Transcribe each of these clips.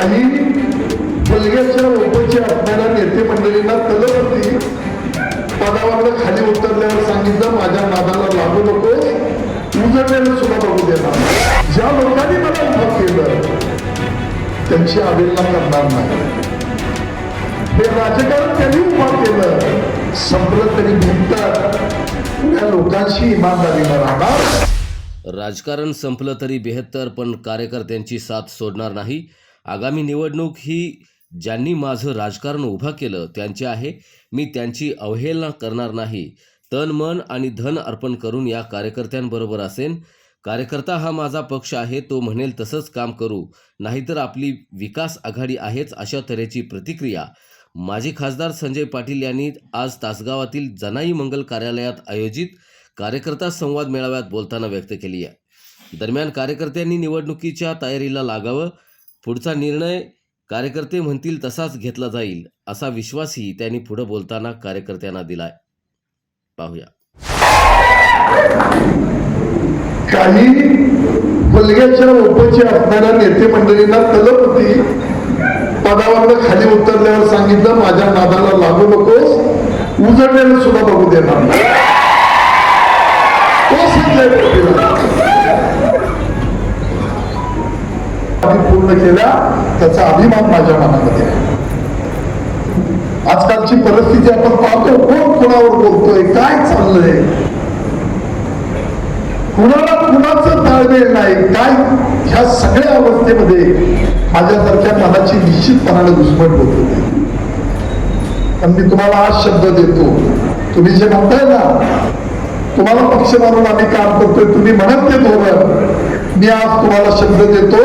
काही मुलग्याच्या ओपनचे असणाऱ्या नेते मंडळींना तलवरती पदावर खाली उतरल्यावर सांगितलं माझ्या नादाला लागू नको उजळलेलं सुद्धा बघू देणार ज्या लोकांनी मला उभा केलं त्यांची अवेलना करणार नाही. हे राजकारण त्यांनी उभा केलं. संपलं तरी भिंतात या लोकांशी इमानदारीनं राहणार. राजकारण संपलं तरी बेहत्तर पण कार्यकर्त्यांची साथ सोडणार नाही. आगामी निवडणूक ही ज्यांनी माझं राजकारण उभं केलं त्यांचे आहे. मी त्यांची अवहेलना करणार नाही. तन मन आणि धन अर्पण करून या कार्यकर्त्यांबरोबर असेन. कार्यकर्ता हा माझा पक्ष आहे तो म्हणेल तसंच काम करू. नाहीतर आपली विकास आघाडी आहेच अशा तऱ्हेची प्रतिक्रिया. माजी खासदार संजय पाटील यांनी आज तासगावातील जनाई मंगल कार्यालयात आयोजित कार्यकर्ता संवाद मेळाव्यात बोलताना व्यक्त केली आहे. दरम्यान कार्यकर्त्यांनी निवडणुकीच्या तयारीला लागावं पुढचा निर्णय कार्यकर्ते म्हणतील तसाच घेतला जाईल असा विश्वासही त्यांनी पुढे बोलताना कार्यकर्त्यांना दिलाय. पाहूया. काही मुलग्याच्या ओपनचे असणाऱ्या नेते मंडळींना तलप होती पदावर खाली उतरल्यावर सांगितलं माझ्या नादाला लागू नकोस उजळलेलं सुद्धा बघू देणार नाही. तो पूर्ण केल्या त्याचा अभिमान माझ्या मनामध्ये आहे. आजकालची परिस्थिती आपण पाहतो कोण कोणावर बोलतोय काय चाललंय? कुणाला कुणाचं ताळमेळ नाही काय ह्या सगळ्या अवस्थेमध्ये माझ्यासारख्या मनाची निश्चितपणाने घुसमट होत होती. पण मी तुम्हाला आज शब्द देतो तुम्ही जे म्हणताय ना तुम्हाला पक्ष मारून आम्ही काम करतोय तुम्ही म्हणत ते धोरण मी आज तुम्हाला शब्द देतो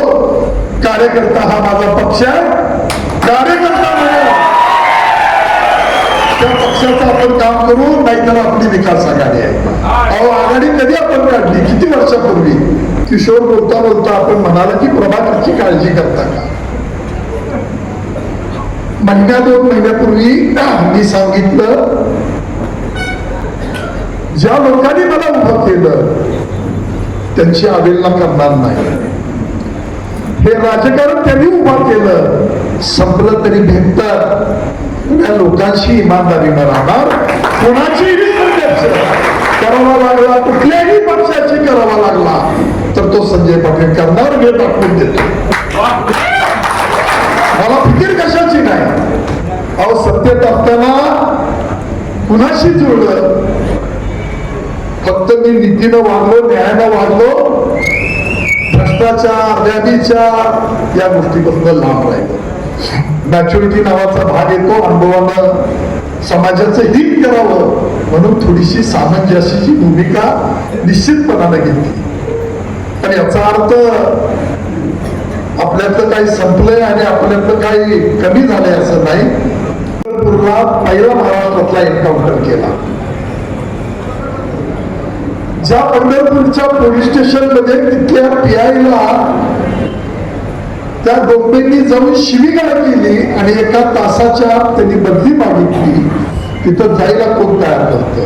कार्यकर्ता हा माझा पक्ष कार्यकर्ता त्या पक्षाचं आपण काम करू नाहीतर आपली विकास आघाडी आहे. अहो आघाडी कधी आपण काढली? किती वर्षापूर्वी? किशोर बोलता बोलता आपण म्हणाला की प्रभाकरची काळजी करता का? महिन्या दोन महिन्यापूर्वी मी सांगितलं ज्या लोकांनी मला उभं केलं त्यांची अवेलना करणार नाही. हे राजकारण त्यांनी उभं केलं. संपलं तरी भेटत. त्या लोकांशी इमानदारीनं राहणार कोणाचीही संघर्ष करावा लागला कुठल्याही पक्षाची करावा लागला तर तो संजय पाटील करणार मी टाकून देतो. मला फिकीर कशाची नाही. अहो सत्तेत असताना कुणाशी जुळलं? फक्त मी नीतीनं वागलो न्यायानं वागलो भ्रष्टाचार व्याधीचार या गोष्टीपासून लांब राहिलं. मॅच्युरिटी नावाचा भाग येतो अनुभवानं समाजाचं हित करावं म्हणून थोडीशी सामंजस्याची भूमिका निश्चितपणाने घेतली. पण याचा अर्थ आपल्यातलं काही संपलंय आणि आपल्यातलं काही कमी झालंय असं नाही. पंढरपूरला पहिला महाराष्ट्रातला एन्काउंटर केला. ज्या पंढरपूरच्या पोलीस स्टेशनमध्ये तिथल्या पीआयला त्या गोंबेंनी जाऊन शिवीगाळ केली आणि एका तासाच्या आत त्यांनी बदली मागितली. तिथं जायला कोण तयार करत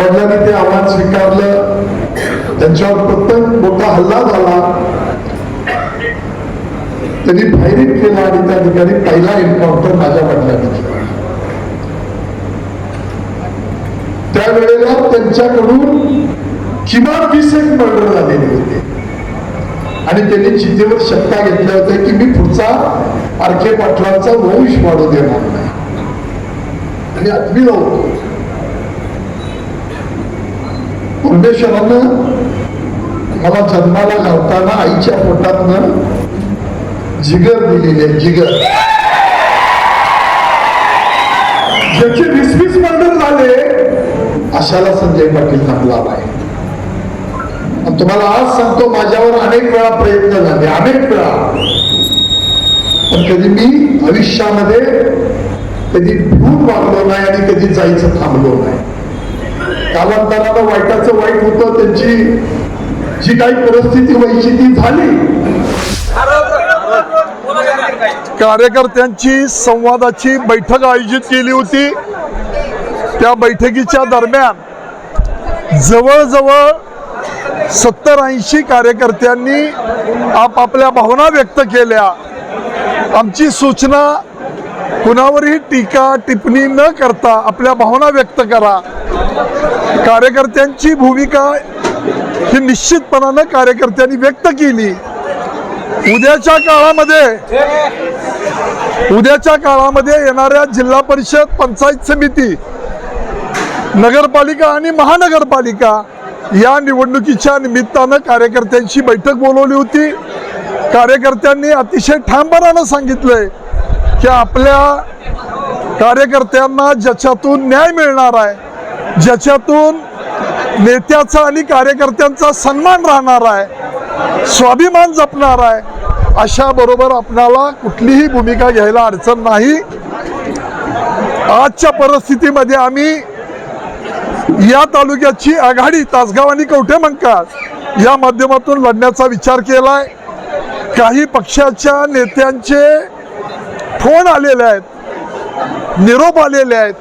वडिलांनी ते आव्हान स्वीकारलं. त्यांच्यावर प्रत्येक मोठा हल्ला झाला. त्यांनी फायरिंग केला आणि त्या ठिकाणी पहिला एन्काउंटर माझ्या वडिलांनी केला. त्यावेळेला त्यांच्याकडून किमान वीस एक मर्डर झालेले होते. आणि त्यांनी चितेवर शक्का घेतल्या होत्या की मी पुढचा आरके पाटलांचा वंश वाढू देणार नाही. आणि आत्मी नव्हतो परमेश्वरानं मला जन्माला घालताना आईच्या पोटातनं जिगर दिलेली आहे जिगर. अशाला संजय पाटील चांगला आहे. तुम्हाला आज सांगतो माझ्यावर अनेक वेळा प्रयत्न झाले अनेक वेळा. पण कधी मी आयुष्यामध्ये कधी भिवून वागलो नाही आणि कधी जायचं थांबलो नाही. कालांतरानं वाईटाचं वाईट होतं त्यांची जी काही परिस्थिती व्हायची ती झाली. कार्यकर्त्यांची संवादाची बैठक आयोजित केली होती. त्या बैठकीच्या दरम्यान जवळजवळ सत्तर ऐंशी कार्यकर्त्यांनी आपापल्या भावना व्यक्त केल्या. आमची सूचना कुणावरही टीका टिप्पणी न करता आपल्या भावना व्यक्त करा. कार्यकर्त्यांची भूमिका ही निश्चितपणानं कार्यकर्त्यांनी व्यक्त केली. उद्याच्या काळामध्ये उद्याच्या काळामध्ये येणाऱ्या जिल्हा परिषद पंचायत समिती नगरपालिका आणि महानगरपालिका या निवडणुकीच्या निमित्तानं कार्यकर्त्यांची बैठक बोलवली होती. कार्यकर्त्यांनी अतिशय ठामपणानं सांगितलंय की आपल्या कार्यकर्त्यांना ज्याच्यातून न्याय मिळणार आहे ज्याच्यातून नेत्याचा आणि कार्यकर्त्यांचा सन्मान राहणार आहे स्वाभिमान जपणार आहे अशा बरोबर आपणाला कुठलीही भूमिका घ्यायला अडचण नाही. आजच्या परिस्थितीमध्ये आम्ही या तालुक्याची आघाडी तासगाव आणि कवठे मंकाळ या माध्यमातून लढण्याचा विचार केलाय. काही पक्षाच्या नेत्यांचे फोन आलेले आहेत निरोप आलेले आहेत.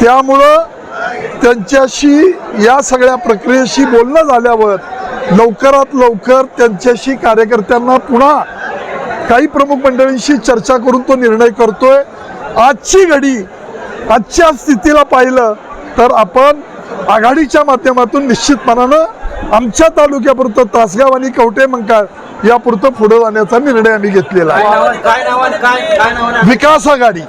त्यामुळं त्यांच्याशी या सगळ्या प्रक्रियेशी बोलणं झाल्यावर लवकरात लवकर त्यांच्याशी कार्यकर्त्यांना पुन्हा काही प्रमुख मंडळींशी चर्चा करून तो निर्णय करतोय. आजची घडी आजच्या स्थितीला पाहिलं तर आपण आघाडीच्या माध्यमातून निश्चितपणानं आमच्या तालुक्यापुरतं तासगाव आणि कवटे मंकाळ यापुरतं पुढे जाण्याचा निर्णय आम्ही घेतलेला आहे. विकास आघाडी.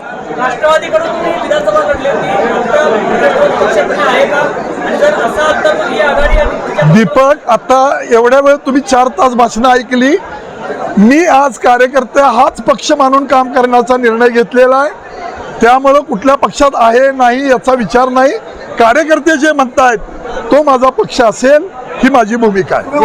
दीपक आता एवढ्या वेळ तुम्ही चार तास भाषणं ऐकली. मी आज कार्यकर्ते हाच पक्ष मानून काम करण्याचा निर्णय घेतलेला आहे. त्यामुळं कुठल्या पक्षात आहे नाही याचा विचार नाही. कार्यकर्ते जे म्हणतायत तो माझा पक्ष असेल ही माझी भूमिका आहे.